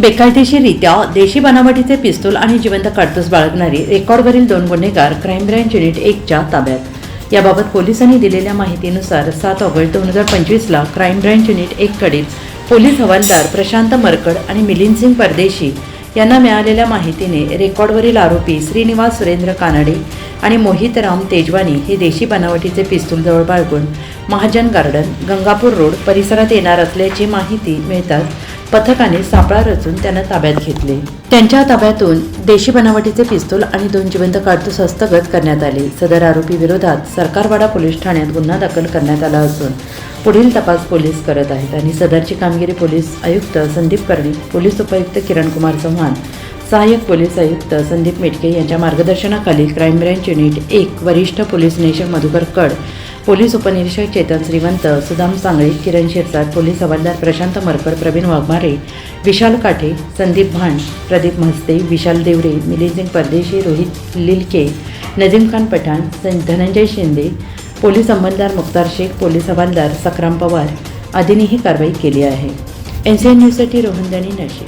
बेकायदेशीरित्या देशी बनावटीचे पिस्तूल आणि जिवंत काडतूस बाळगणारी रेकॉर्डवरील दोन गुन्हेगार क्राईम ब्रँच युनिट एकच्या ताब्यात. याबाबत पोलिसांनी दिलेल्या माहितीनुसार सात ऑगस्ट दोन हजार पंचवीसला क्राईम ब्रँच युनिट एककडील पोलीस हवालदार प्रशांत मरकड आणि मिलिंद सिंग परदेशी यांना मिळालेल्या माहितीने रेकॉर्डवरील आरोपी श्रीनिवास सुरेंद्र कानडे आणि मोहित राम तेजवानी हे देशी बनावटीचे पिस्तूल जवळ बाळगून महाजन गार्डन गंगापूर रोड परिसरात येणार असल्याची माहिती मिळताच पथकाने सापळा रचून त्यांना ताब्यात घेतले. त्यांच्या ताब्यातून देशी बनावटीचे पिस्तूल आणि दोन जिवंत काडतूस हस्तगत करण्यात आले. सदर आरोपी विरोधात सरकारवाडा पोलीस ठाण्यात गुन्हा दाखल करण्यात आला असून पुढील तपास पोलीस करत आहेत आणि सदरची कामगिरी पोलीस आयुक्त संदीप कर्णिक पोलीस उपायुक्त किरणकुमार चव्हाण सहाय्यक पोलीस आयुक्त संदीप मेटके यांच्या मार्गदर्शनाखाली क्राईम ब्रँच युनिट एक वरिष्ठ पोलीस निरीक्षक मधुकर कड पोलीस उपनिरीक्षक चेतन श्रीवंत सुदाम सांगळे किरण शिरसाट पोलीस हवालदार प्रशांत मरकर प्रवीण वाघमारे विशाल काठे संदीप भांड प्रदीप म्हस्ते विशाल देवरे मिलिंद सिंग परदेशी रोहित लिलके नजीम खान पठाण सं- धनंजय शिंदे पोलीस अंमलदार मुख्तार शेख पोलीस हवालदार सकराम पवार आदींनी ही कारवाई केली आहे. एन सी एन न्यूजसाठी रोहन दणी नाशिक.